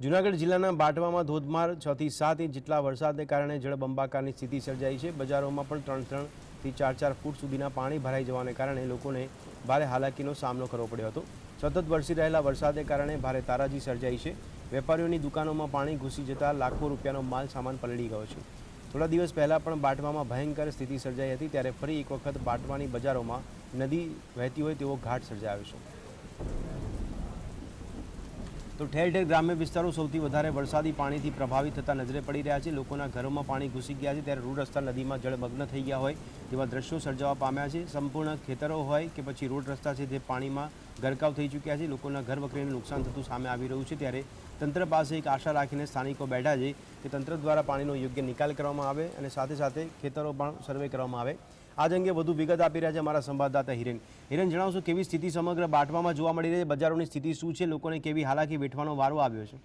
જૂનાગઢ જિલ્લાના બાટવામાં ધોધમાર છ થી સાત ઇંચ જેટલા વરસાદને કારણે જળબંબાકારની સ્થિતિ સર્જાઈ છે. બજારોમાં પણ ત્રણ ત્રણથી ચાર ચાર ફૂટ સુધીના પાણી ભરાઈ જવાને કારણે લોકોને ભારે હાલાકીનો સામનો કરવો પડ્યો હતો. સતત વરસી રહેલા વરસાદને કારણે ભારે તારાજી સર્જાઈ છે. વેપારીઓની દુકાનોમાં પાણી ઘૂસી જતા લાખો રૂપિયાનો માલ સામાન પલળી ગયો છે. થોડા દિવસ પહેલાં પણ બાટવામાં ભયંકર સ્થિતિ સર્જાઈ હતી, ત્યારે ફરી એક વખત બાટવાની બજારોમાં નદી વહેતી હોય તેવો ઘાટ સર્જાયો છે. તો ઠેર ઠેર ગ્રામ્ય વિસ્તારો સૌથી વધારે વરસાદી પાણીથી પ્રભાવિત થતા નજરે પડી રહ્યા છે. લોકોના ઘરોમાં પાણી ઘૂસી ગયા છે. ત્યારે રોડ રસ્તા નદીમાં જળમગ્ન થઈ ગયા હોય તેવા દ્રશ્યો સર્જાવા પામ્યા છે. સંપૂર્ણ ખેતરો હોય કે પછી રોડ રસ્તા છે જે પાણીમાં ગરકાવ થઈ ચૂક્યા છે. લોકોના ઘર વખરીને નુકસાન થતું સામે આવી રહ્યું છે. ત્યારે તંત્ર પાસે એક આશા રાખીને સ્થાનિકો બેઠા છે કે તંત્ર દ્વારા પાણીનો યોગ્ય નિકાલ કરવામાં આવે અને સાથે સાથે ખેતરો પણ સર્વે કરવામાં આવે. આજ અંગે વધુ વિગત આપી રહ્યા છે અમારા સંવાદદાતા હિરેન. હિરેન જણાવશો કેવી સ્થિતિ સમગ્ર બાટવામાં જોવા મળી રહી છે? બજારોની સ્થિતિ શું છે? લોકોને કેવી હાલાકી વેઠવાનો વારો આવ્યો છે?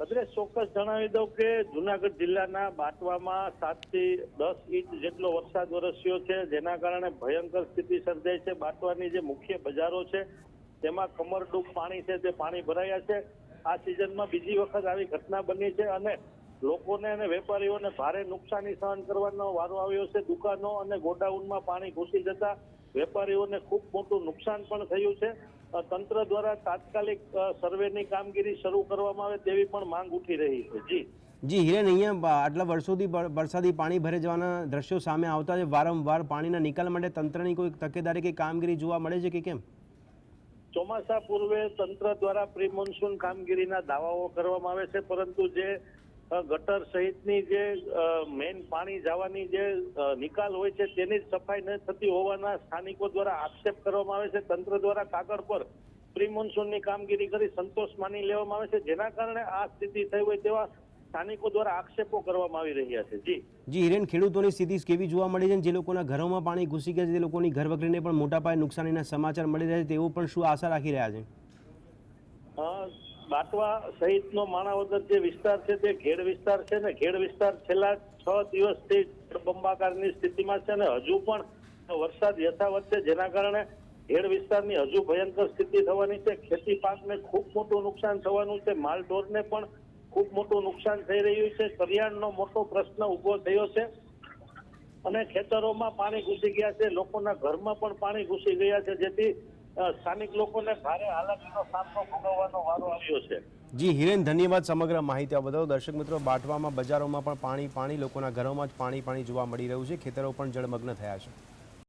ભદ્રેશ ચોક્કસ જણાવી દઉં કે જુનાગઢ જિલ્લાના બાટવામાં સાતથી દસ ઇંચ જેટલો વરસાદ વરસ્યો છે, જેના કારણે ભયંકર સ્થિતિ સર્જાઈ છે. બાટવાની જે મુખ્ય બજારો છે, તેમાં કમરડૂબ પાણી છે, તે પાણી ભરાયા છે. આ સિઝનમાં બીજી વખત આવી ઘટના બની છે અને લોકોને અને વેપારીઓને ભારે નુકસાની સહન કરવાનો વારો આવ્યો છે. દુકાનો અને ગોડાઉનમાં પાણી ઘૂસી જતા વેપારીઓને ખૂબ મોટું નુકસાન પણ થયું છે. તંત્ર દ્વારા તાત્કાલિક સર્વેની કામગીરી શરૂ કરવામાં આવે તેવી પણ માંગ ઉઠી રહી છે. જી. જી હિરેન અહીંયા આટલા વર્ષોથી વરસાદી પાણી ભરે જવાના દ્રશ્યો સામે આવતા છે. વારંવાર પાણીના નિકાલ માટે તંત્રની કોઈ તકેદારી કે કામગીરી જોવા મળે છે કે કેમ? ચોમાસા પૂર્વે તંત્ર દ્વારા પ્રી મોન્સૂન કામગીરીના દાવાઓ કરવામાં આવે છે. પરંતુ જે ગટર સહિતની જે મેઇન પાણી જવાની જે નિકાલ હોય છે તેની જ સફાઈ ન થતી હોવાના સ્થાનિકો દ્વારા આક્ષેપ કરવામાં આવે છે. તંત્ર દ્વારા કાગળ પર પ્રી મોન્સૂનની કામગીરી કરી સંતોષ માની લેવામાં આવે છે. જેના કારણે આ સ્થિતિ થઈ હોય તેવા સ્થાનિકો દ્વારા આક્ષેપો કરવામાં આવી રહ્યા છે. જી. જી હિરેન ખેડૂતોની સ્થિતિ કેવી જોવા મળી છે જે લોકોના ઘરોમાં પાણી ઘૂસી ગયા છે તે લોકોની ઘર વકરીને પણ મોટા પાયે નુકસાનીના સમાચાર મળી રહ્યા છે તેવું પણ શું આશા રાખી રહ્યા છે? બાટવા સહિતનો માણાવદર જે વિસ્તાર છે તે ઘેડ વિસ્તાર છે ને ઘેડ વિસ્તાર છેલ્લા છ દિવસથી બંબાકારની સ્થિતિમાં છે અને હજુ પણ વરસાદ યથાવત છે, જેના કારણે ઘેડ વિસ્તારની હજુ ભયંકર સ્થિતિ થવાની છે. ખેતી પાકને ખૂબ મોટું નુકસાન થવાનું છે. માલઢોરને પણ ખૂબ મોટું નુકસાન થઈ રહ્યું છે. કરિયાણનો મોટો પ્રશ્ન ઊભો થયો છે અને ખેતરોમાં પાણી ઘૂસી ગયા છે. લોકોના ઘરમાં પણ પાણી ઘૂસી ગયા છે. જેથી સ્થાનિક લોકોને ભારે હાલાકીનો સામનો ભોગવવાનો વારો આવ્યો છે. જી, હિરેન, ધન્યવાદ સમગ્ર માહિતી આ બદલ. દર્શક મિત્રો, બાટવામાં, બજારોમાં પણ પાણી પાણી, લોકોના ઘરોમાં જ પાણી પાણી જોવા મળી રહ્યું છે. ખેતરો પણ જળમગ્ન થયા છે.